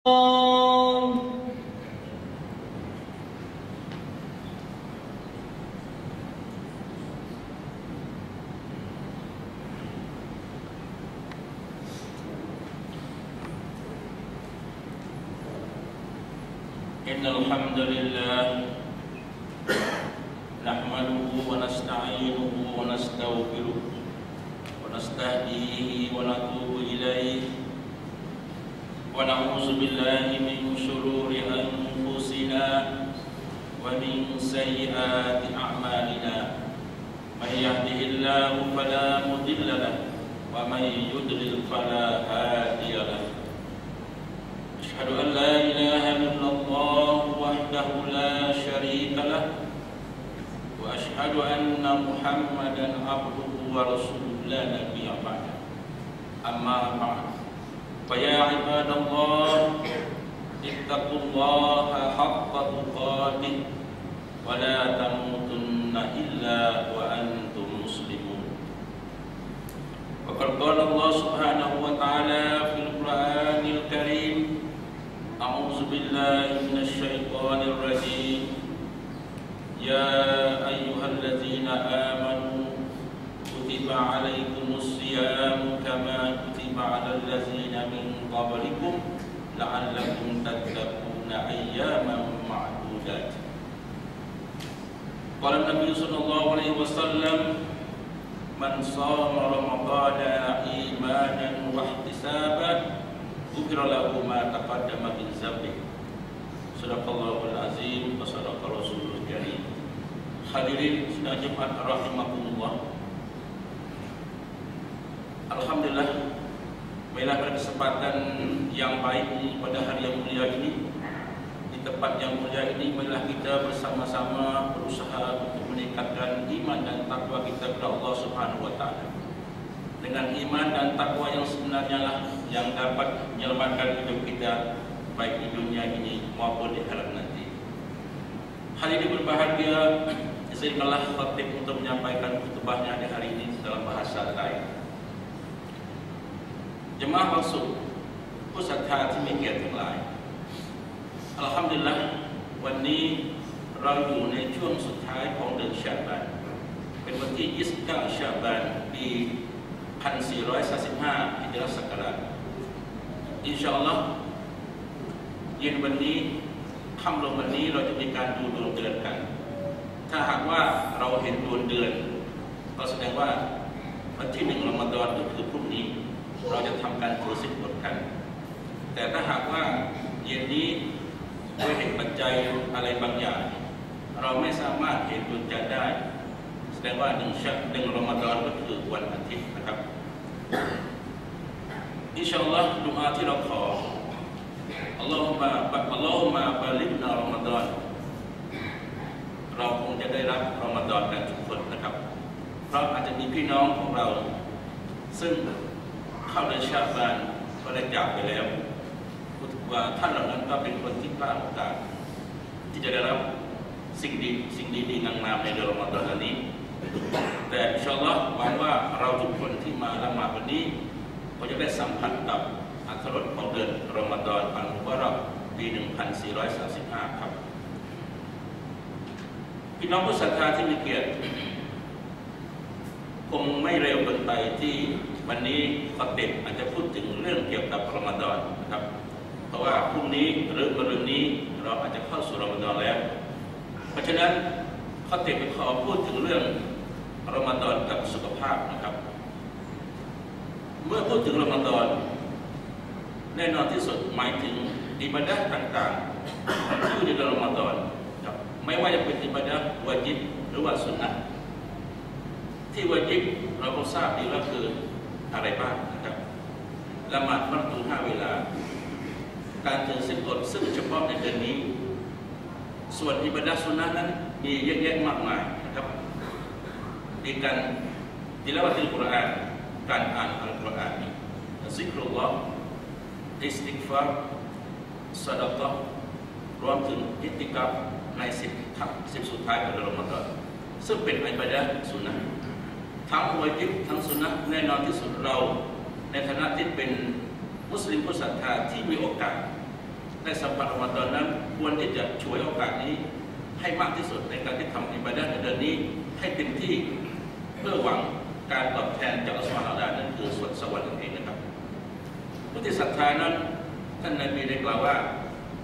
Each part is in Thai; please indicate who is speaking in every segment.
Speaker 1: إن الحمد لله سيئات أعمالنا. من يهده الله فلا مضل له ومن يضلل فلا هادي له. أشهد أن لا إله إلا الله وحده لا شريك له وأشهد أن محمدا عبده ورسوله لا نبي بعده. أما بعد فيا عباد الله اتقوا الله حق تقاته. ولا تموتن إلا وأنتم مسلمون. وقد قال الله سبحانه وتعالى في القرآن الكريم أعوذ بالله من الشيطان الرجيم. يا أيها الذين آمنوا كتب عليكم الصيام كما كتب على الذين من قبلكم لعلكم تتقون أياما معدودات. قال النبي صلى الله عليه وسلم من صام رمضان إيمانا واحتسابا غفر له ما تقدم من ذنبه صدق الله العظيم وصدق رسول الكريم Hadirin sidang Jumat rahimakumullah. Alhamdulillah Baiklah pada kesempatan yang baik ini pada hari yang mulia ini Di tempat yang mulia ini Marilah kita bersama-sama berusaha untuk meningkatkan iman dan takwa kita kepada Allah Subhanahu SWT Dengan iman dan takwa yang sebenarnya lah Yang dapat menyelamatkan hidup kita Baik di dunia ini maupun di akhirat nanti. Hari ini berbahagia. Izinkanlah khatib untuk menyampaikan kutubahnya di hari ini dalam bahasa lain. Jemaah maksud Pusat hati mikir yang lain อัลฮัมดุลิลละวันนี้เราอยู่ในช่วงสุดท้ายของเดือนชาบานเป็นวันที่ 29 ชาบานปี 1435ฮิจรัสศักราชอินชาอัลลอฮ์เย็นวันนี้ค่ำลงวันนี้เราจะมีการดูดวงเดือนกัน ถ้าหากว่าเราเห็นดวงเดือน ก็แสดงว่าวันที่หนึ่งรอมฎอนก็คือพรุ่งนี้ เราจะทำการถือสินอดกัน แต่ถ้าหากว่าเย็นนี้ ด้วยเหตุปัจจัยอะไรบางอย่าง เราไม่สามารถเห็นดวงจันทร์ได้ แสดงว่าหนึ่งชักหนึ่งรอมฎอนก็คือวันอาทิตย์นะครับอินชาอัลลอฮ์ดุอาที่เราขออัลลอฮุมะอัลลอฮุมะบาลิกนารอมฎอนเราคงจะได้รับรอมฎอนกันทุกคนนะครับ เพราะอาจจะมีพี่น้องของเรา ซึ่งเข้าเดือนชาบานก็ได้จากไปแล้ว พูดถึงว่าท่านเหล่านั้นก็เป็นคนที่พลาดโอกาสที่จะได้รับสิ่งดีสิ่งดีๆงามในเดือนรอมฎอนนี้ แต่อินชาอัลลอฮ์หวังว่าเราทุกคนที่มาละหมาดวันนี้ก็จะได้สัมผัสกับอัตรสของเดือนรอมฎอนอันมุบารักปี 1435 ครับพี่น้องผู้ศรัทธาที่มีเกียรติคงไม่เร็วเกินไปที่วันนี้ขอเด็กอาจจะพูดถึงเรื่องเกี่ยวกับรอมฎอนนะครับ เพราะว่าพรุ่งนี้หรือมะรืนนี้เราอาจจะเข้าสู่รอมฎอนแล้ว เพราะฉะนั้นข้อเด็กขอพูดถึงเรื่องรอมฎอนกับสุขภาพนะครับ เมื่อพูดถึงรอมฎอนแน่นอนที่สุดหมายถึงอิบาดะต่างๆที่อยู่ในรอมฎอนครับไม่ว่าจะเป็นอิบาดะวาจิบหรือว่าสุนนะที่วาจิบเราก็ทราบดีว่าคืออะไรบ้างนะครับละหมาดมักตูห้าเวลา การถือสินอดซึ่งเฉพาะในเดือนนี้ ส่วนอิบาดะสุนนะนั้นมีเยอะแยะมากมายนะครับมีการติลาวะติลกุรอานการอ่านอัลกุรอานซิกรุลลอฮ์อิสติกฟาร์ซาดะกะรวมถึงอิติกาฟในสิบทับสิบสุดท้ายของเดือนรอมฎอนซึ่งเป็นอิบาดะสุนนะทั้งวาจิบทั้งสุนนะแน่นอนที่สุดเรา ในฐานะที่เป็นมุสลิมผู้ศรัทธาที่มีโอกาส ได้สัมผัสรอมฎอนนั้น ควรที่จะช่วยโอกาสนี้ให้มากที่สุดในการที่ทำอิบาดะในเดือนนี้ ให้เต็มที่เพื่อหวังการตอบแทนจากอัลลอฮฺสุบฮานะฮูวะตะอาลานั่นคือส่วนสวรรค์นั่นเองนะครับผู้ที่ศรัทธานั้นท่านนบีได้กล่าวว่า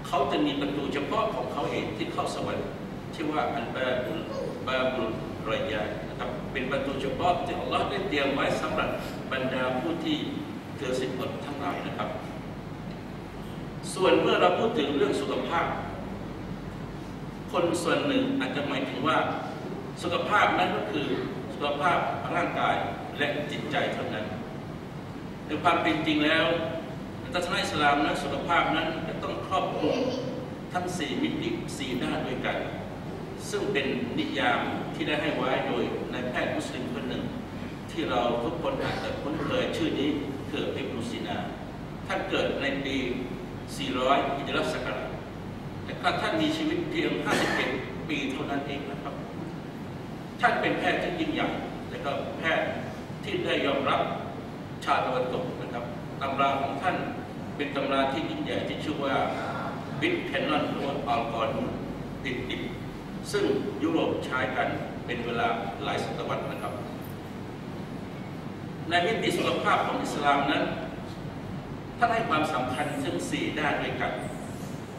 Speaker 1: เขาจะมีประตูเฉพาะของเขาเองที่เข้าสวรรค์ชื่อว่าอันบาบุลบาบุลรอยานะครับเป็นประตูเฉพาะที่อัลลอฮ์ได้เตรียมไว้สำหรับบรรดาผู้ที่เกิดสิ่งอดทั้งหลายนะครับ ส่วนเมื่อเราพูดถึงเรื่องสุขภาพ คนส่วนหนึ่งอาจจะหมายถึงว่า สุขภาพนั้นก็คือสุขภาพร่างกายและจิตใจเท่านั้นในความเป็นจริงแล้วทัศนอิสลามนั้นสุขภาพนั้นจะต้องครอบคลุมทั้งสี่มิติสี่ด้านด้วยกัน ซึ่งเป็นนิยามที่ได้ให้ไว้โดยนายแพทย์มุสลิมคนหนึ่ง ที่เราทุกคนอาจจะคุ้นเคยชื่อนี้คืออิบนุซีนาท่านเกิดในปี 400ฮิจรัสศักราชแต่ก็ท่านมีชีวิตเพียง 51 ปีเท่านั้นเองนะครับ ท่านเป็นแพทย์ที่ยิ่งใหญ่และก็แพทย์ที่ได้ยอมรับชาติตะวันตกนะครับตำราของท่านเป็นตำราที่ยิ่งใหญ่ที่ชื่อว่าบิทแคนนอนหรือว่าอัลกอรุติดติดซึ่งยุโรปใช้กันเป็นเวลาหลายศตวรรษนะครับ ในมิติสุขภาพของอิสลามนั้น ท่าให้ความสำคัญถึงสี่ด้านด้วยกัน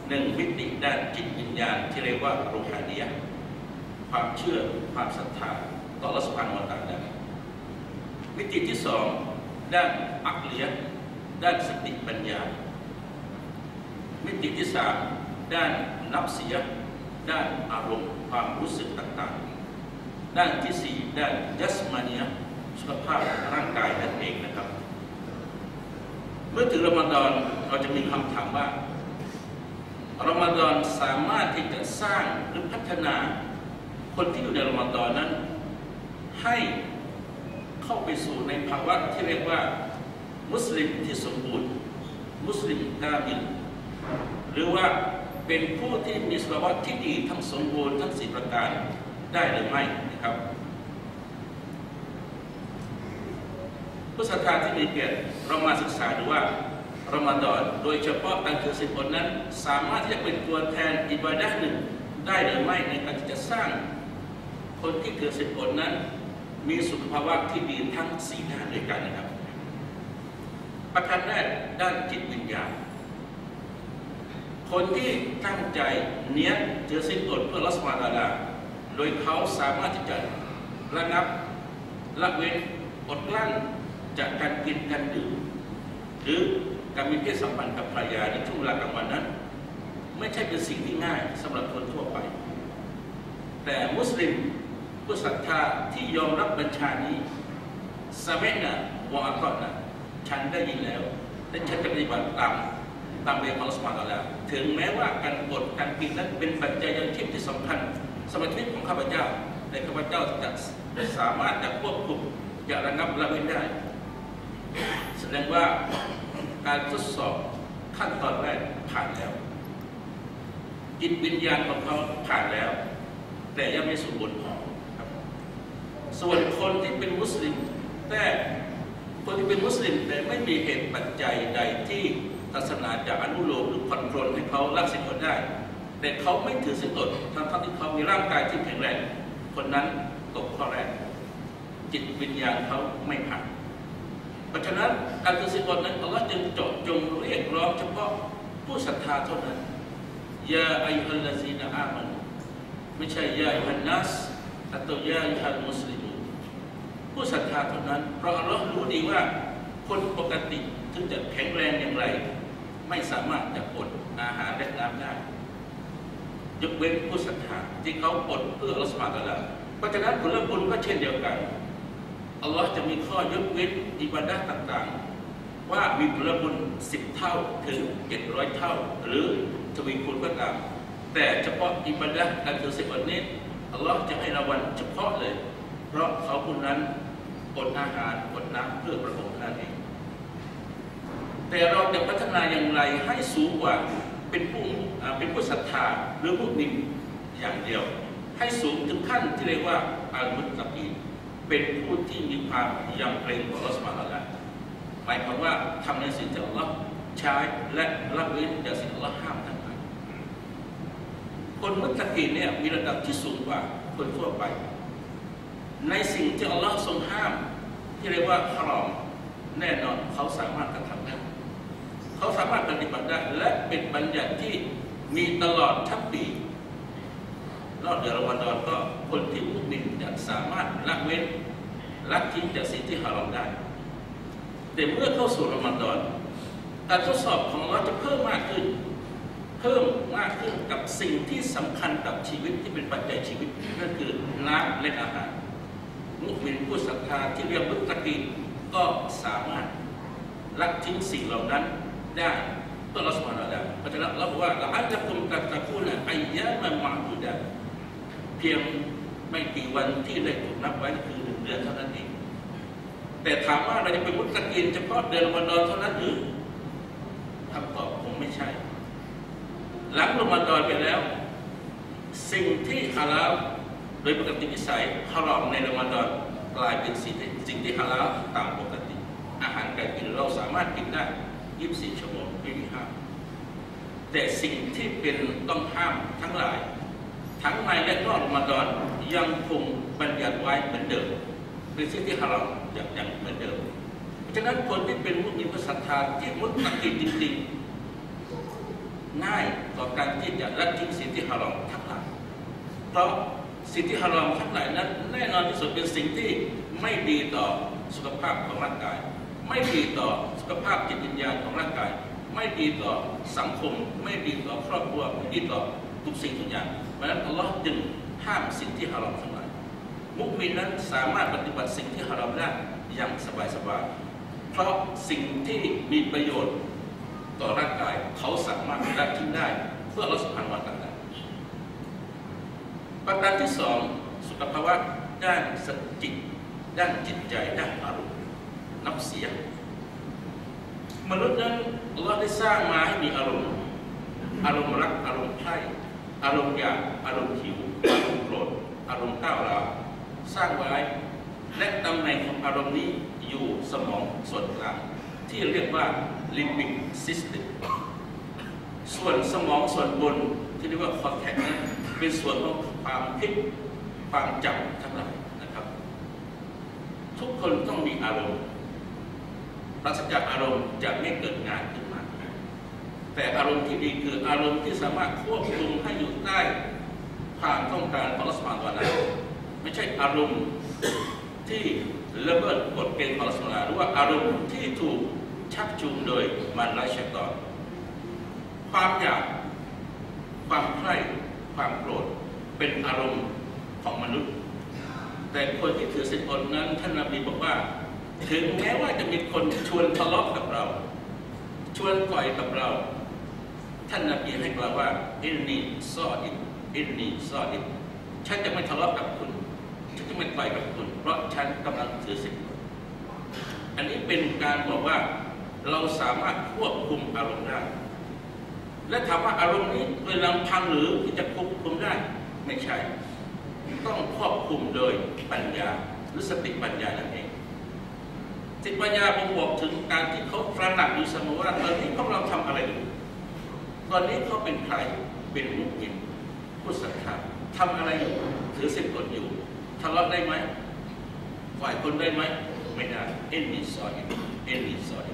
Speaker 1: หนึ่งมิติด้านจิตวิญญาณที่เรียกว่ารูฮานียความเชื่อความศรัทธาต่อรัสพานวตาลมิติที่สองด้านอักเลียด้านสติปัญญา มิติที่สามด้านนับเสีย ด้านอารมณ์ความรู้สึกต่างๆ ด้านที่สี่ด้านยัสมานียสุขภาพร่างกายนั่นเองนะ มื่อถึงรอมฎอนเราจะมีคำถามว่ารอมฎอนสามารถที่จะสร้างหรือพัฒนาคนที่อยู่ในรอมฎอนนั้น ให้เข้าไปสู่ในภาวะที่เรียกว่า มุสลิมที่สมบูรณ์มุสลิมกามิลหรือว่าเป็นผู้ที่มีสภาวะที่ดีทั้งสมบูรณ์ทั้งสี่ประการได้หรือไม่นะครับ ผู้ศรัทธาที่มีเกียรติเรามาศึกษาดูว่ารอมฎอนโดยเฉพาะการถือศีลอดนั้น สามารถที่จะเป็นตัวแทนอิบาดะหนึ่งได้หรือไม่ในการที่จะสร้าง คนที่ถือศีลอดนั้น มีสุขภาวะที่ดีทั้งสี่ด้านด้วยกันนะครับ ประการแรกด้านจิตวิญญาณคนที่ตั้งใจเนี้ยถือศีลอดเพื่อรัสมาตาลาโดยเขาสามารถที่จะระงับละเว้นอดกลั้น จากการกินการดื่มหรือการมีเพศสัมพันธ์กับภรรยาในช่วงเวลากลางวันนั้น ไม่ใช่เป็นสิ่งที่ง่ายสำหรับคนทั่วไป แต่มุสลิมผู้ศรัทธาที่ยอมรับบัญชานี้สเมนะวะอัตนะฉันได้ยินแล้วและฉันจะปฏิบัติตามตามเรียนของสมาตแล้วถึงแม้ว่าการอดการกินนั้นเป็นปัจจัยยังชีพที่สำคัญสมรรถชีวิของข้าพเจ้าแต่ข้าพเจ้าจะสามารถจะควบคุมจะระงับละเว้นได้ ดงว่าการทดสอบขั้นตอนแรกผ่านแล้ว จิตวิญญาณของเขาผ่านแล้ว แต่ยังไม่สมบูรณ์พอครับ ส่วนคนที่เป็นมุสลิมแต่คนที่เป็นมุสลิมแต่ไม่มีเหตุปัจจัยใดที่ศาสนาจะอนุโลมหรือผ่อนปรนให้เขารักสิ่งอดได้ แต่เขาไม่ถือสิ่งอดทั้งทั้งที่เขามีร่างกายที่แข็งแรงคนนั้นตกข้อแรกจิตวิญญาณเขาไม่ผ่าน เพราะฉะนั้นการถือศีลอดนั้นอัลลอฮ์จึงเจาะจงเรียกร้องเฉพาะผู้ศรัทธาเท่านั้นยาอายุฮัลลาซีนะอามันไม่ใช่ยาอายุฮันนัส atau ยาอายุฮัลมุสลิมผู้ศรัทธาเท่านั้น เพราะอัลลอฮ์รู้ดีว่าคนปกติถึงจะแข็งแรงอย่างไร ไม่สามารถจะอดอาหารและน้ำได้ยกเว้นผู้ศรัทธาที่เขาอดเพื่ออัลลอฮ์สมาตะลาเพราะฉะนั้นผลบุญก็เช่นเดียวกัน อัลลอฮ์จะมีข้อยกเว้นอิบาดะต่างๆ ว่ามีผลบุญสิบเท่าถึงเจ็ดร้อยเท่า หรือทวีคูณก็ตาม แต่เฉพาะอิบาดะห์การถือศีลอดนี้อัลลอฮ์จะให้รางวัลเฉพาะเลย เพราะเขาคนนั้นอดอาหารอดน้ำเพื่อประองค์นั่นเองแต่เราจะพัฒนาอย่างไรให้สูงกว่าเป็นผู้เป็นผู้ศรัทธาหรือผู้นิมอย่างเดียว ให้สูงถึงขั้นที่เรียกว่าอัลมุตตะกีน เป็นผู้ที่มีความยำเกรงต่อรัสมาละหมายความว่าทำในสิ่งที่อัลลอฮ์ใช้และละเว้นจากสิ่งอัลลอฮ์ห้ามทั้งหลายคนมุตะกีเนี่ยมีระดับที่สูงกว่าคนทั่วไป ในสิ่งที่อัลลอฮ์ทรงห้าม ที่เรียกว่าฮารอมแน่นอนเขาสามารถกระทำได้เขาสามารถปฏิบัติได้และเป็นบัญญัติที่มีตลอดทั้งปี นอกจากรอมฎอนก็คนที่มุสลิมจะสามารถละเว้นละทิ้งจากสิ่งที่ฮารอมได้ แต่เมื่อเข้าสู่รอมฎอนการทดสอบของเราจะเพิ่มมากขึ้น เพิ่มมากขึ้นกับสิ่งที่สำคัญกับชีวิตที่เป็นปัจจัยชีวิตนั่นคือน้ำและอาหารมุสลิมผู้ศรัทธาที่เรียกมุตะกีก็สามารถละทิ้งสิ่งเหล่านั้นได้ตัวเราสมานแล้วเพราะฉะนั้นเราบอกว่าเราอาจจะคุมกับตะคูนะอายะมันมาดูได้ เพียงไม่กี่วันที่ได้ถูกนับไว้คือหนึ่งเดือนเท่านั้นเองแต่ถามว่าเราจะเป็นมุตะกีนเฉพาะเดือนรอมฎอนเท่านั้นหรือคำตอบคงไม่ใช่ หลังรอมฎอนไปแล้ว สิ่งที่ฮาลาลโดยปกติวิสัยฮารอมในรอมฎอนกลายเป็นสิ่งที่สิ่งที่ฮาลาลตามปกติ อาหารการกินเราสามารถกินได้ 24 ชั่วโมงไม่มีห้ามแต่สิ่งที่เป็นต้องห้ามทั้งหลาย ทั้งในและนอกรอมฎอนยังคงบัญญัติไว้เหมือนเดิมเป็นสิ่งที่ฮารอมอย่างอย่างเหมือนเดิม เพราะฉะนั้นคนที่เป็นมุสลิมศรัทธาที่มุตตะกิจริงๆง่ายต่อการที่จะละทิ้งสิ่งที่ฮารอมทั้งหลายเพราะสิ่งที่ฮารอมทั้งหลายนั้นแน่นอนที่สุดเป็นสิ่งที่ไม่ดีต่อสุขภาพของร่างกาย ไม่ดีต่อสุขภาพจิตวิญญาณของร่างกาย ไม่ดีต่อสังคม ไม่ดีต่อครอบครัวไม่ดีต่อทุกสิ่งทุกอย่าง เพราะฉะนั้นอัลลอฮ์จึงห้ามสิ่งที่ฮารอมทั้งหลายมุสลิมนั้นสามารถปฏิบัติสิ่งที่ฮารอมได้อย่างสบายๆเพราะสิ่งที่มีประโยชน์ต่อร่างกายเขาสามารถละทิ้งได้เพื่อรักษาวันต่างๆประการที่สองสุขภาวะด้านสติด้านจิตใจด้านอารมณ์นับเสียงมนุษย์นั้นอัลลอฮ์ได้สร้างมาให้มีอารมณ์ อารมณ์รักอารมณ์ใคร่ อารมณ์อยากอารมณ์หิวอารมณ์โกรธอารมณ์ก้าวร้าวสร้างไว้และตำแหน่งของอารมณ์นี้อยู่สมองส่วนกลางที่เรียกว่า limbic system ส่วนสมองส่วนบนที่เรียกว่า cortex นั้นเป็นส่วนของความคิดความจำทั้งหลายนะครับ ทุกคนต้องมีอารมณ์ปราศจากอารมณ์จะไม่เกิดงานขึ้น แต่อารมณ์ที่ดีคืออารมณ์ที่สามารถควบคุมให้อยู่ใต้ความต้องการของรัฐบาลตอนนั้นไม่ใช่อารมณ์ที่ละเมิดกฎเกณฑ์ของรัฐบาลหรือว่าอารมณ์ที่ถูกชักจูงโดยมันไร้ชัยตอนความอยากความใคร่ความโกรธเป็นอารมณ์ของมนุษย์ แต่คนที่ถือสินอดนั้นท่านนบีบอกว่า ถึงแม้ว่าจะมีคนชวนทะเลาะกับเรา ชวนต่อยกับเรา ท่านนบีให้กล่าวว่าอินนีซอดิบอินนีซอดิบฉันจะไม่ทะเลาะกับคุณ ฉันจะไม่ต่อยกับคุณ เพราะฉันกำลังถือสินอดอันนี้เป็นการบอกว่าเราสามารถควบคุมอารมณ์ได้ และถามว่าอารมณ์นี้โดยลำพังหรือที่จะควบคุมได้ ไม่ใช่ ต้องควบคุมโดยปัญญาหรือสติปัญญานั่นเองสติปัญญาผมบอกถึงการที่เขาตระหนักอยู่เสมอว่าตอนนี้พวกเราทำอะไรอยู่ ตอนนี้เขาเป็นใครเป็นมุสลิมผู้ศรัทธาทำอะไรอยู่ถือสินอดอยู่ทะเลาะได้ไหมฝ่ายคนได้ไหมไม่ได้เอ็นนีซอยเอ็นนีซอย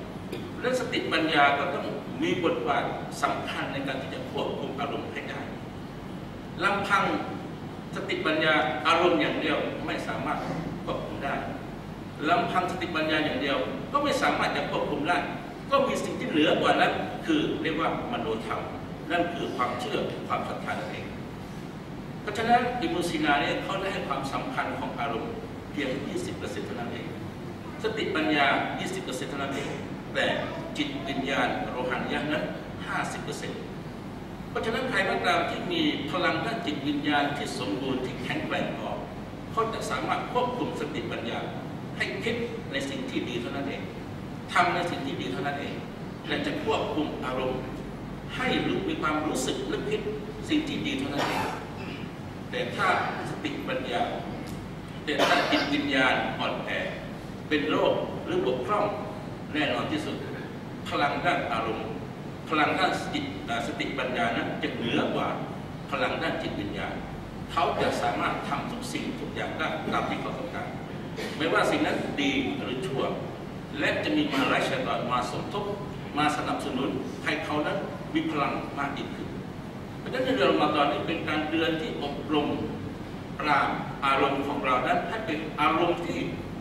Speaker 1: และสติปัญญาก็ต้องมีบทบาทสำคัญในการที่จะควบคุมอารมณ์ให้ได้ลำพังสติปัญญาอารมณ์อย่างเดียวไม่สามารถควบคุมได้ลำพังสติปัญญาอย่างเดียว ก็ไม่สามารถจะควบคุมได้ ก็มีสิ่งที่เหนือกว่านั้น คือเรียกว่ามโนธรรม นั่นคือความเชื่อความศรัทธานั่นเอง เพราะฉะนั้นอิมุสินาเนี่ยเขาได้ให้ความสำคัญของอารมณ์เพียง 20%เท่านั้นเอง สติปัญญา 20%เท่านั้นเอง แต่จิตวิญญาณโรหันยะนั้น 50%เพราะฉะนั้นใครก็ตามที่มีพลังด้านจิตวิญญาณที่สมบูรณ์ที่แข็งแกร่งพอเขาจะสามารถควบคุมสติปัญญา ให้คิดในสิ่งที่ดีเท่านั้นเอง ทำในสิ่งที่ดีเท่านั้นเอง และจะควบคุมอารมณ์ ให้รู้มีความรู้สึกนึกคิดสิ่งที่ดีเท่านั้นเอง แต่ถ้าสติปัญญาแต่ถ้าจิตวิญญาณอ่อนแอเป็นโรคหรือบกพร่องแน่นอนที่สุด พลังด้านอารมณ์ พลังด้านสติสติปัญญานั้นจะเหนือกว่าพลังด้านจิตวิญญาณเขาจะสามารถทำทุกสิ่งทุกอย่างได้ตามที่เขาต้องการไม่ว่าสิ่งนั้นดีหรือชั่ว และจะมีมาไลชัยตอนมาสมทบมาสนับสนุนให้เขานั้นมีพลังมากยิ่งขึ้น เพราะฉะนั้นในเดือนรอมฎอนนี้เป็นการเดือนที่อบรมปราบอารมณ์ของเรานั้นให้เป็นอารมณ์ที่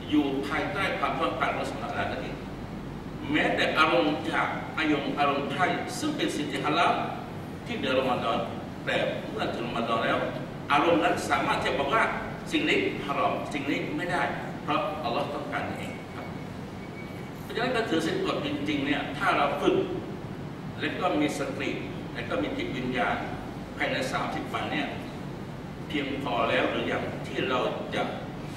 Speaker 1: อยู่ภายใต้ความต้องการของสมรรถนั่นเองแม้แต่อารมณ์จากอายงอารมณ์ไทยซึ่งเป็นสิ่งที่ฮาลาลที่เดือนรอมฎอนแต่เมื่อถึงรอมฎอนแล้ว อารมณ์นั้นสามารถจะบอกว่าสิ่งนี้ฮารอมสิ่งนี้ไม่ได้ เพราะอัลลอฮ์ต้องการเอง ฉะนั้นการถือศีลอดจริงๆเนี่ยถ้าเราฝึกและก็มีสติและก็มีจิตวิญญาณภายในสามสิบวันเนี่ยเพียงพอแล้วหรือยังที่เราจะ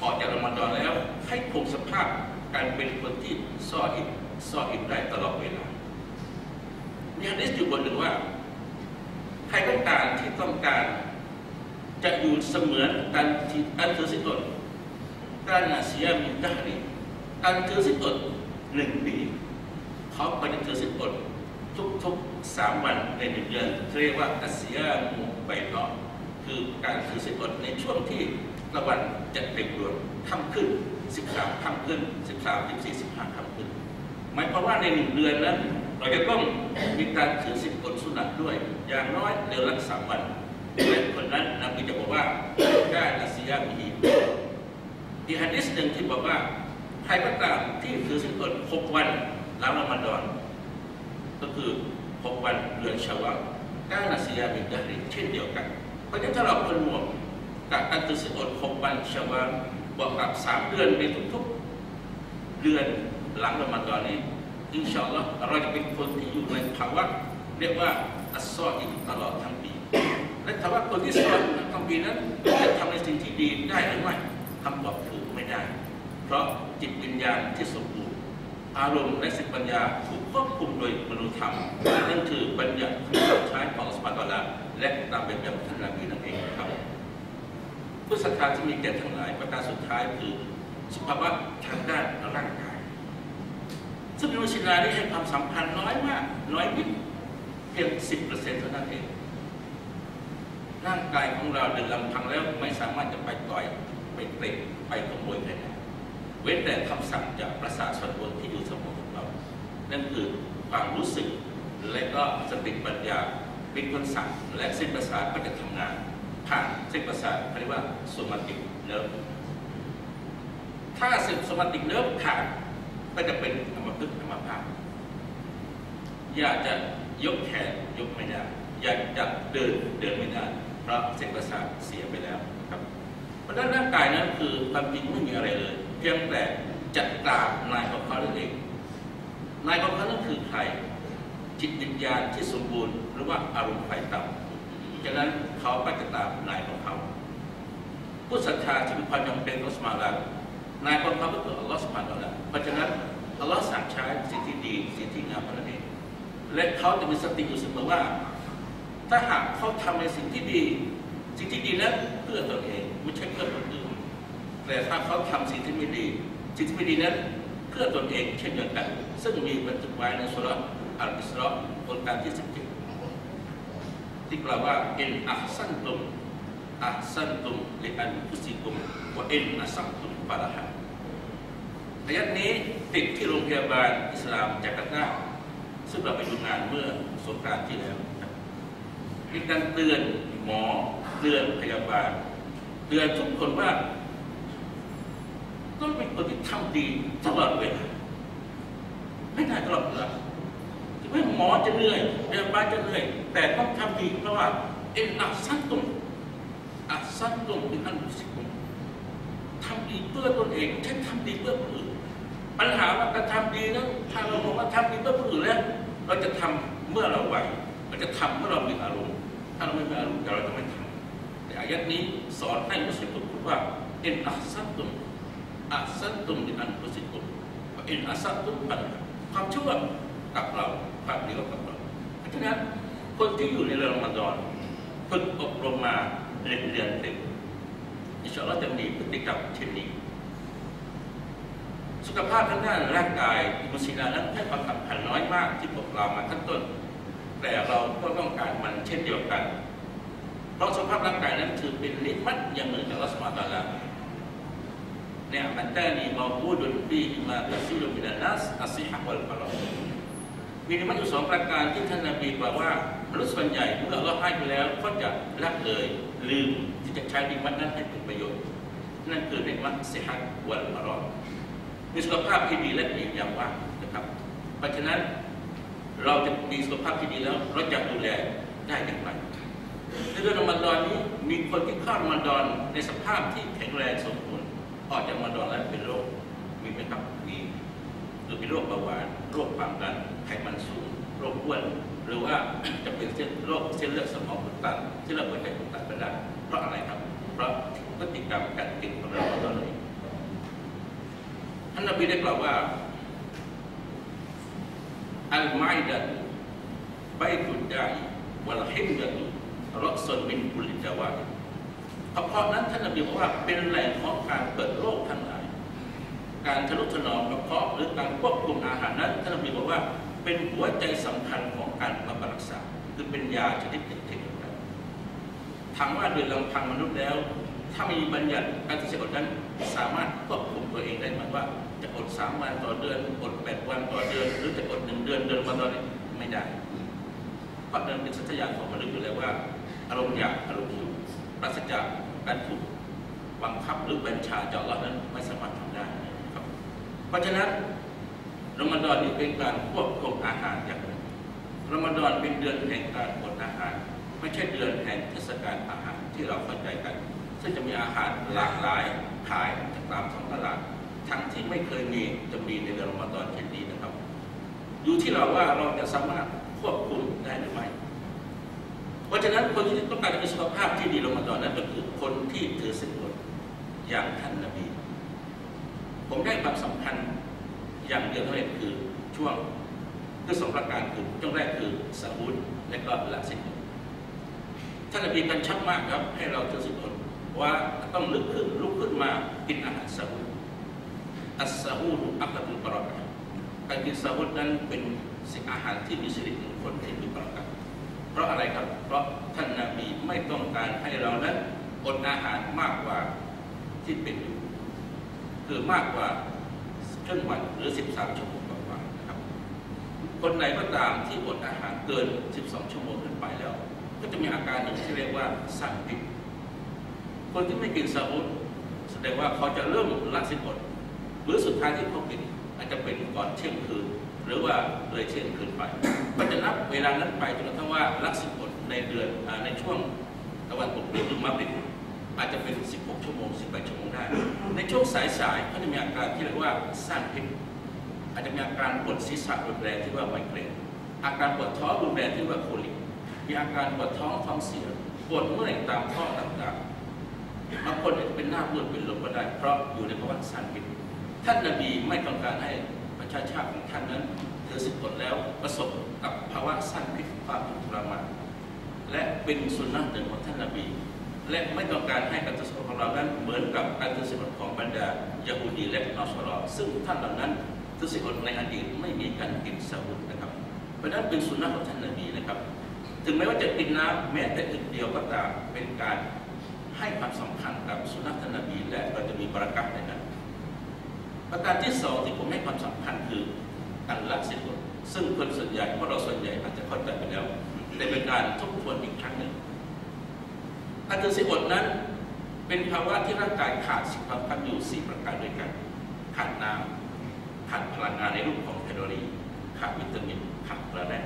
Speaker 1: ออกจากรมฎอนแล้ว ให้คงสภาพการเป็นคนที่ซ่ออิบซ่ออิบได้ตลอดเวลามีฮะดิษอยู่บนหนึ่งว่า ใครต้องการที่ต้องการจะอยู่เสมือนการที่อันถือสิอดการนาเซียมินดารีการถือสิอด หนึ่งปีเขาปถือสิอดทุกๆสามวันในหนึ่งเดือนเรียกว่าอัสยมุไบตอคือการถือสิอดในช่วงที่ตะวันจะเต็มดวงค่ำขึ้น 13ค่ำขึ้น 13 14 15ค่ำขึ้น หมายความว่าในหนึ่งเดือนนั้นเราจะต้องมีการถือสิอดสุนัตด้วย อย่างน้อยเดือนละสามวันและคนนั้นนบีจะบอกว่าได้อัสยามีอีกฮะดิษหนึ่งที่บอกว่า ใครก็ตามที่ถือสิอดหกวันหลังรอมฎอน ก็คือหกวันเดือนชาวาลก้านาซียามิดาริเช่นเดียวกัน เพราะฉะนั้นถ้าเราคนหมวกกับการตือสิอดหกวันชาวาลบวกกับสามเดือนในทุกๆ เดือนหลังรอมฎอนนี้อินชาอัลลอฮ์เราจะเป็นคนที่อยู่ในภาวะเรียกว่าอัสซออิตลอดทั้งปีและถามว่าคนที่สอนทั้งปีนั้นจะทำในสิ่งที่ดีได้หรือไม่คำตอบ เพราะจิตวิญญาณที่สมบูรณ์อารมณ์และสติปัญญาถูกควบคุมโดยมนุษยธรรมนั่นคือบัญญัติที่ใช้ของสปาตอลาและตามแบบอย่างท่านนบีนั่นเองครับผู้ศรัทธาที่มีแก่ทั้งหลายประการสุดท้ายคือสุขภาวะทางด้านร่างกาย ซึ่งในวิชานี้ให้ความสำคัญน้อยมาก น้อยนิดเพียงสิบเปอร์เซ็นต์เท่านั้นเองร่างกายของเราเดินลำพังแล้วไม่สามารถจะไปต่อยไปเตะไปขโมยใครได้ เว้นแต่คำสั่งจากประสาทส่วนบนที่อยู่สมองของเรา นั่นคือความรู้สึก และก็สติปัญญาเป็นคนสั่งและเส้นประสาทก็จะทำงานผ่านเส้นประสาทเรียกว่าสมาติกเนิร์ฟถ้าเส้นสมาติกเนิร์ฟขาดก็จะเป็นอัมพฤกษ์อัมพาตอยากจะยกแขนยกไม่ได้อยากจะเดินเดินไม่ได้เพราะเส้นประสาทเสียไปแล้วครับเพราะฉะนั้นร่างกายนั้นคือความจริงไม่มีอะไรเลย เพียงแต่จัดตามนายของเขาเองนายของเขานั่นคือใคร จิตวิญญาณที่สมบูรณ์หรือว่าอารมณ์ไฟต่ำฉะนั้นเขาไปจะตามนายของเขา ผู้ศรัทธาที่มีความจำเป็นต้องสมาลันายของเขาก็คืออัลลอฮฺสุบฮานะละเพราะฉะนั้นอัลลอฮฺสั่งใช้สิ่งที่ดีสิ่งที่งามนั่นเองและเขาจะมีสติอยู่เสมอว่า ถ้าหากเขาทำในสิ่งที่ดี สิ่งที่ดีนั้นเพื่อตนเองไม่ใช่เพื่อคนอื่น แต่ถ้าเขาทำสิ่งที่ไม่ดีสิ่งที่ไม่ดีนั้นเพื่อตนเองเช่นเดียวกัน ซึ่งมีบันทึกไว้ในสุรอัลอิสรอบทการที่สิบเจ็ดที่กล่าวว่าเอินอัพซันตุมอัพซันตุมลิอันฟุซิกุมว่าเอินอัซัมตุมฟาละฮะอายัดนี้ติดที่โรงพยาบาลอิสลามจาการ์ตาซึ่งเราไปดูงานเมื่อสงกรานต์ที่แล้วมีการเตือนหมอเตือนพยาบาลเตือนทุกคนว่า ต้องเป็นคนที่ทำดีตลอดเวลาไม่ได้ตลอดเวลาถึงแม้หมอจะเหนื่อยพยาบาลจะเหนื่อย แต่ต้องทำดีเพราะว่าเอ็นอักสั้นตุมอักสั้นตุมเป็นอันรู้สึกทำดีเพื่อตนเองใช่ทำดีเพื่อคนอื่นปัญหาว่าการทำดีนั้นถ้าเราบอกว่าทำดีเพื่อคนอื่นแล้ว เราจะทำเมื่อเราไหวเราจะทำเมื่อเรามีอารมณ์ถ้าเราไม่มีอารมณ์เราจะไม่ทำแต่อายัดนี้สอนให้มุสลิมทุกคนว่าเอ็นอักซันตุม อักซันตุมในอันมุสลิมเอ็นอักซัตุมปัญความชั่วกับเราความดีกับเราเพราะฉะนั้นคนที่อยู่ในเรือนรอมฎอนฝึกอบรมมาเรียนเรียนเต็มอินชาอัลจะมีพฤติกรรมเช่นนี้ สุขภาพทางด้านร่างกายอิมุสิลานั้นให้ความสำคัญน้อยมากที่พวกเรามาขั้นต้น แต่เราก็ต้องการมันเช่นเดียวกัน เพราะสภาพร่างกายนั้นถือเป็นนิมัตอย่างหนึ่งจากรัสมาตาลาเนี่ยมันแต่างๆ ดุนปีมาตัสิลุมินานัสอัสิฮะวัลฟารอมีนิมัตอยู่สองประการที่ท่านนบีบอกว่ามนุษย์ส่วนใหญ่เมื่อเราให้ไปแล้วก็จะละเลยลืมที่จะใช้นิมัตนั้นให้เป็นประโยชน์ นั่นคือนิมัตสิฮะวัลฟารอมีสุขภาพที่ดีและมีอย่างว่านะครับ เพราะฉะนั้นเราจะมีสุขภาพที่ดีแล้วเราจะดูแลได้อย่างไรในเดือนรอมฎอนนี้มีคนที่เข้ารอมฎอนในสภาพที่แข็งแรงสมบูรณ์ ออกจากรอมฎอนแล้วเป็นโรคมีไหมครับมีหรือเป็นโรคเบาหวานโรคความดันไขมันสูงโรคอ้วนหรือว่าจะเป็นเส้นโรคเส้นเลือดสมองอุดตันเส้นเลือดหัวใจอุดตันก็ได้เพราะอะไรครับ เพราะพฤติกรรมการกินของเราตอนนี้ท่านนบีได้กล่าวว่าอัลไมดัตใบตุดายวลฮิมดัตรสนมินกุลิจาวา เพราะนั้นท่านนบีบอกว่าเป็นแหล่งของการเปิดโลกทั้งหลาย การทะนุถนอมกระเพาะหรือการควบคุมอาหารนั้นท่านนบีบอกว่าเป็นหัวใจสำคัญของการบำบัดรักษาคือเป็นยาชนิดหนึ่งที่เดียวกันถามว่าโดยลำพังมนุษย์แล้ว ถ้ามีบัญญัติการที่จะอดนั้นสามารถควบคุมตัวเองได้ไหมว่า จะอดสามวันต่อเดือนอดแปดวันต่อเดือน หรือจะอดหนึ่งเดือนเดือนวันต่อเดือนไม่ได้เพราะนั้นเป็นสัจจะของมนุษย์อยู่แล้วว่า อารมณ์อยากอารมณ์หิวปราศจาก การถูกบังคับหรือบัญชาจากเรานั้นไม่สามารถทำได้ครับ เพราะฉะนั้นรอมฎอนนี้เป็นการควบคุมอาหารอย่างหนึ่งรอมฎอนเป็นเดือนแห่งการอดอาหาร ไม่ใช่เดือนแห่งเทศกาลอาหารที่เราเข้าใจกัน ซึ่งจะมีอาหารหลากหลายขายตามท้องตลาด ทั้งที่ไม่เคยมีจะมีในเดือนรอมฎอนเช่นนี้นะครับ อยู่ที่เราว่าเราจะสามารถควบคุมได้หรือไม่ เพราะฉะนั้นคนที่ต้องการจะมีสุขภาพที่ดีรอมฎอนนั้นก็คือคนที่ถือศีลอดอย่างท่านนบี ผมได้ความสำคัญอย่างเดียวเท่านั้นคือช่วงคือสองประการคือช่วงแรกคือสาวุธและก็ละสินอดท่านนบีกันชัดมากครับ ให้เราถือศีลอดว่าต้องลุกขึ้นลุกขึ้นมากินอาหารสาวุธอัสซาฮูรุอัคตุลปรอกการกินสาวุธนั้นเป็นสิ่งอาหารที่มีสิริมงคลที่มีประกาศ เพราะอะไรครับ เพราะท่านนาบีไม่ต้องการให้เรานั้นอดอาหารมากกว่าที่เป็นอยู่คือมากกว่าครึ่งวันหรือ 13 ชั่วโมงกว่าๆนะครับคนไหนก็ตามที่อดอาหารเกิน 12 ชั่วโมงขึ้นไปแล้ว ก็จะมีอาการหนึ่งที่เรียกว่าสั่นพิษคนที่ไม่กินซาอุดแสดงว่าเขาจะเริ่มละสินอดหรือสุดท้ายที่เขากินอาจจะเป็นก่อนเที่ยงคืน หรือว่าเลยเที่ยงคืนไปก็จะนับเวลานั้นไปจนกระทั่งว่าละสินอดในเดือนอในช่วงตะวันตกหรือมาบิดอาจจะเป็น 16 ชั่วโมง 18 ชั่วโมงได้ ในช่วงสายๆเขาจะมีอาการที่เรียกว่าสั้นพิษอาจจะมีอาการปวดศีรษะรุนแรงที่ว่าไมเกรนอาการปวดท้องรุนแรงที่ว่าโคลิกมีอาการปวดท้องท้องเสียปวดเมื่อยตามท้อต่างๆบางคนเป็นหน้ามืดเป็นลมก็ได้ เพราะอยู่ในภาวะสั้นพิษท่านนบีไม่ต้องการให้ ประชาชาติของท่านนั้นถือสิทธิ์ผลแล้วประสบกับภาวะสั้นพิษความทุกข์ทรมานและเป็นสุนนะหนึ่งของท่านนบีและไม่ต้องการให้การถือสิทธิ์ของเรานั้นเหมือนกับการถือสิทธิ์ของบรรดายาฮูดีและนอสรอซึ่งท่านเหล่านั้นถือสิทธิ์ในอดีตไม่มีการกินสาวุธนะครับ เพราะนั้นเป็นสุนนะของท่านนบีนะครับ ถึงแม้ว่าจะกินน้ำแม้แต่อึดเดียวก็ตามเป็นการให้ความสำคัญกับสุนนะท่านนบีและเราจะมีบรารักัตใน ประการที่สองที่ผมให้ความสำคัญคือการละสินอดซึ่งคนส่วนใหญ่เพราะเราส่วนใหญ่อาจจะเข้าใจไปแล้วแต่เป็นการทบทวนอีกครั้งหนึ่งการถือสินอดนั้นเป็นภาวะที่ร่างกายขาดสิ่งสำคัญอยู่สี่ประการด้วยกัน ขาดน้ำขาดพลังงานในรูปของแคลอรี่ขาดวิตามินขาดแร่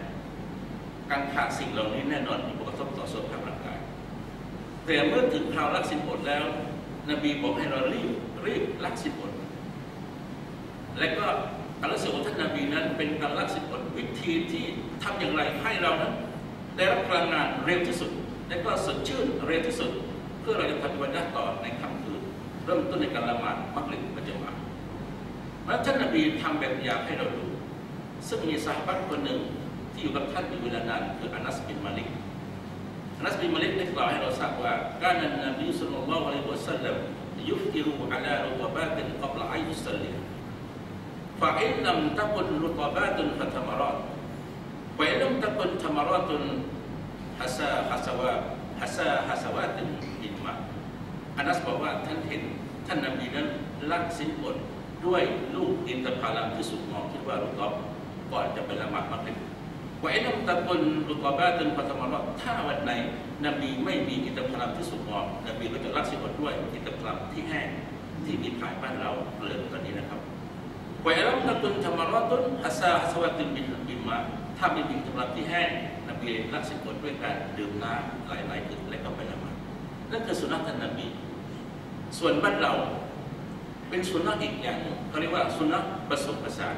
Speaker 1: การขาดสิ่งเหล่านี้แน่นอนมีผลกระทบต่อสุขภาพร่างกาย แต่เมื่อถึงคราวรักสินอดแล้ว นบีบอกให้เรารีบรีบรักสินอด และก็การรักสินอดท่านนบีนั้น เป็นการรักสินอดวิธีที่ทำอย่างไรให้เรานั้นได้รับพลังงานเร็วที่สุด และก็สดชื่นเร็วที่สุด เพื่อเราจะปฏิบัติต่อในค่ำคืนเริ่มต้นในการละหมาดมักริบประจำวันแล้วท่านนบีทำแบบอย่างให้เราดู ซึ่งมีสาบัตคนหนึ่งที่อยู่กับท่านอยู่เวลานานคืออานัสบินมาลิกอานัสบินมาลิกได้กล่าวให้เราทราบว่าการนั้นนบีสุลต่านละอัลลอฮฺสัลลัมยุฟติรุอัลลารุตบาตินกับละอายุสัลลิม فإن لم تكن رطبات فتمرات وإن لم تكن تمرات حسا حسوا ฮัสซาฮัสซาวาตินอินมาอานัสบอกว่าท่านเห็นท่านนบีนั้นลักสินอดด้วยลูกอินทผลัมที่สุกงอมที่ว่าลูกกอล์ฟก่อนจะไปละหมาดมักริบว่าไอ้น้ำตะกนลูกกอล์ฟตึนพัฒนาว่าถ้าวันไหนนบีไม่มีอินทผลัมที่สุกงอมนบีก็จะลักสินอดด้วยอินทผลัมที่แห้งที่มีขายบ้านเราเปลือกตอนนี้นะครับว่า ไอ้น้ำตะกนธรรมรัตุนฮัสซาฮัสวาตินบินบินมาถ้าไม่มีอินทผลัมที่แห้งนบีลักสินอดด้วยการดื่มน้ำหลายๆอึกและก็ไปละหมาดนั่นคือสุนัขท่านนบีส่วนบ้านเราเป็นสุนัขอีกอย่างเขาเรียกว่าสุนัขผสมผสาน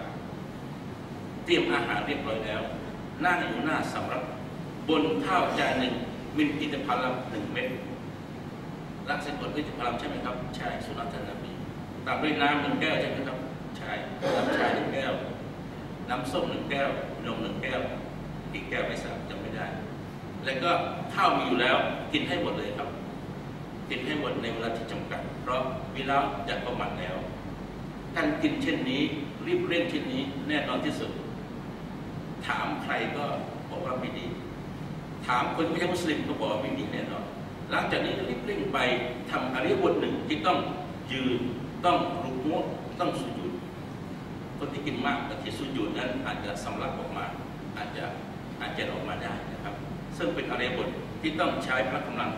Speaker 1: เตรียมอาหารเรียบร้อยแล้วนั่งอยู่หน้าสำรับบนข้าวจานหนึ่งมินอินทผลัมหนึ่งเม็ดรักส้นบนอินทผลัมใช่ไหมครับใช่สุนัขท่านนบีตามด้วยน้ำหนึ่งแก้วใช่ไหมครับ ใช่น้ำชาหนึ่งแก้ว น้ำส้มหนึ่งแก้ว นมหนึ่งแก้วอีกแก้วไม่ทราบจำไม่ได้ แล้วก็ข้าวมีอยู่แล้วกินให้หมดเลยครับ กินให้หมดในเวลาที่จำกัด เพราะเวลาจะประมาทแล้วการกินเช่นนี้รีบเร่งเช่นนี้แน่นอนที่สุด ถามใครก็บอกว่าไม่ดี ถามคนไม่ใช่มุสลิมก็บอกว่าไม่ดีแน่นอนหลังจากนี้รีบเร่งไปทำอริยบทหนึ่งที่ต้องยืนต้องรุกโมดต้องสุ คนที่กินมากแต่ที่สุญูดนั้นอาจจะสำลักออกมา อาจจะอาจจะออกมาได้นะครับ ซึ่งเป็นอริยบทที่ต้องใช้พละกำลัง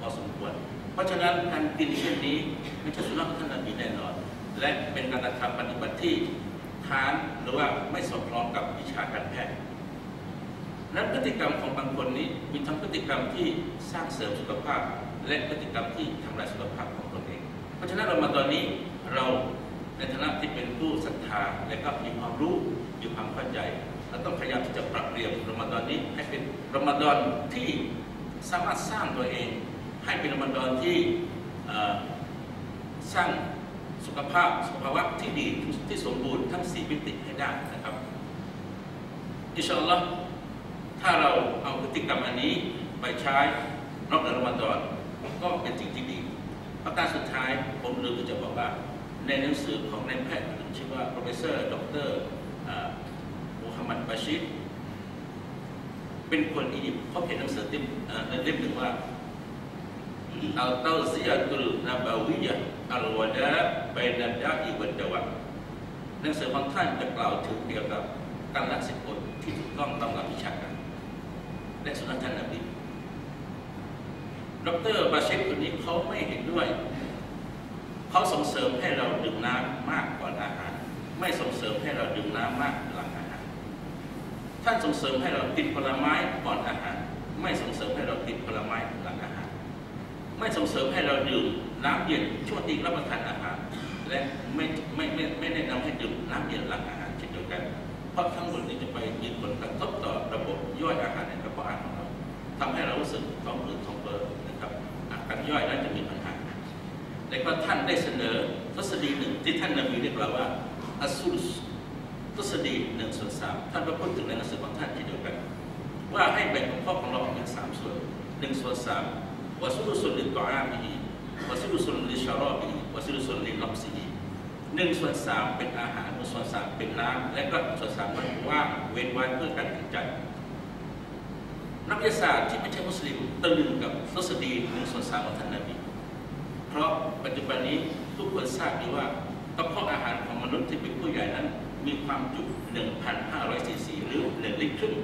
Speaker 1: พอสมควร เพราะฉะนั้นการกินเช่นนี้ไม่ใช่สุนัขท่านนบีแน่นอน และเป็นการกระทำปฏิบัติที่ค้านหรือว่าไม่สอดคล้องกับวิชาการแพทย์นั้นพฤติกรรมของบางคนนี้มีทั้งพฤติกรรมที่สร้างเสริมสุขภาพ และพฤติกรรมที่ทำลายสุขภาพของตนเอง เพราะฉะนั้นเรามาตอนนี้เรา ในฐานะที่เป็นผู้ศรัทธาและก็มีความรู้มีความเข้าใจเราต้องพยายามที่จะปรับเปลี่ยนรอมฎอนนี้ให้เป็นรอมฎอนที่สามารถสร้างตัวเอง ให้เป็นรอมฎอนที่สร้างสุขภาพสุขภาวะที่ดีที่สมบูรณ์ทั้งสี่มิติให้ได้นะครับอินชาอัลลอฮ์ถ้าเราเอาพฤติกรรมอันนี้ไปใช้นอกจากรอมฎอนก็เป็นสิ่งที่ดีประการสุดท้ายผมลืมที่จะบอกว่า ในหนังสือของนายแพทย์ชื่อว่า professor ดรมูฮัมหมัดบาชิดเป็นคนอียิปต์เขาเขียนหนังสือเล่มเอ่อในเล่มหนึ่งว่าอัลตาซิยาตุลนาบาวิยะอัลวะดาไบนัดดาอิวัดดาวะหนังสือของท่านจะกล่าวถึงเกี่ยวกับการรักษาคนที่ถูกต้องตามหลักวิชาการและสุนัขท่านนบีดรบาเชฟคนนี้เขาไม่เห็นด้วย เขาส่งเสริมให้เราดื่มน้ำมากก่อนอาหาร ไม่ส่งเสริมให้เราดื่มน้ำมากหลังอาหาร ท่านส่งเสริมให้เรากินผลไม้ก่อนอาหาร ไม่ส่งเสริมให้เรากินผลไม้หลังอาหาร ไม่ส่งเสริมให้เราดื่มน้ำเย็นช่วงที่รับประทานอาหาร และไม่ไม่ไม่ไม่แนะนำให้ดื่มน้ำเย็นหลังอาหารเช่นเดียวกัน เพราะทั้งหมดนี้จะไปมีผลกระทบต่อระบบย่อยอาหารในกระเพาะอาหารของเราทำให้เรารู้สึกท้องอืดท้องเฟ้อนะครับอาการย่อยนั้นจะมีปัญ และก็ท่านได้เสนอทฤษฎีหนึ่งที่ท่านนบีได้กว่าอัสซุสทฤษฎีหนึ่งส่วนสามท่านก็พูดถึงในหนังสือของท่านที่เดียวกัน ว่าให้แบ่งกระเพาะของเราออกเป็นสามส่วนหนึ่งส่วนสามวสุลสุลลิตออามีวสุลสุลลิชารอบีวสุลสุลลิลับซีหนึ่งส่วนสามเป็นอาหารหนึ่งส่วนสามเป็นน้ำและก็ส่วนสามมันว่างเว้นไว้เพื่อการหายใจนักวิทยาศาสตร์ที่ไม่ใช่มุสลิมตะลึงกับทฤษฎีหนึ่งส่วนสามของท่านนบี เพราะปัจจุบันนี้ทุกคนทราบดีว่ากระเพาะอาหารของมนุษย์ที่เป็นผู้ใหญ่นั้น มีความจุ 1,500ซีซีหรือ1ลิตรครึ่ง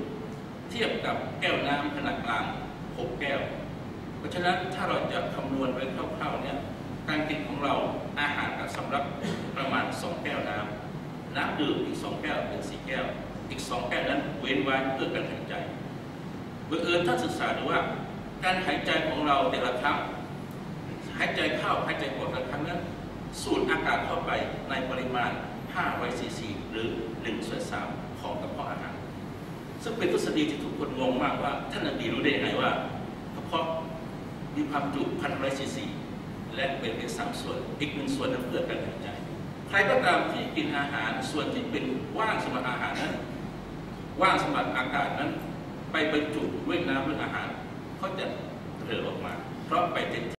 Speaker 1: เทียบกับแก้วน้ำขนาดกลาง 6 แก้ว เพราะฉะนั้นถ้าเราจะคำนวณไว้คร่าวๆเนี่ยการกินของเราอาหารกับสำรับประมาณ 2 แก้วน้ำน้ำดื่มอีก 2 แก้วเป็น 4 แก้ว อีก 2 แก้วนั้นเว้นไว้เพื่อการหายใจบังเอิญท่านศึกษาดูว่า การหายใจของเราแต่ละครั้ง หายใจเข้าหายใจออกละครั้งนั้น สูดอากาศเข้าไปในปริมาณ500ซีซีหรือ1ส่วน3ของกระเพาะอาหาร ซึ่งเป็นทฤษฎีที่ทุกคนงงมากว่า ท่านนบีรู้ได้ไงว่ากระเพาะมีความจุพันร้อยซีซีและเป็นเป็นสามส่วน อีกหนึ่งส่วนนั้นเพื่อการหายใจ ใครก็ตามที่กินอาหารส่วนที่เป็นว่างสำหรับอาหารนั้น ว่างสำหรับอากาศนั้น ไปบรรจุด้วยน้ำหรืออาหารเขาจะเถอออกมา เพราะไปเต็มท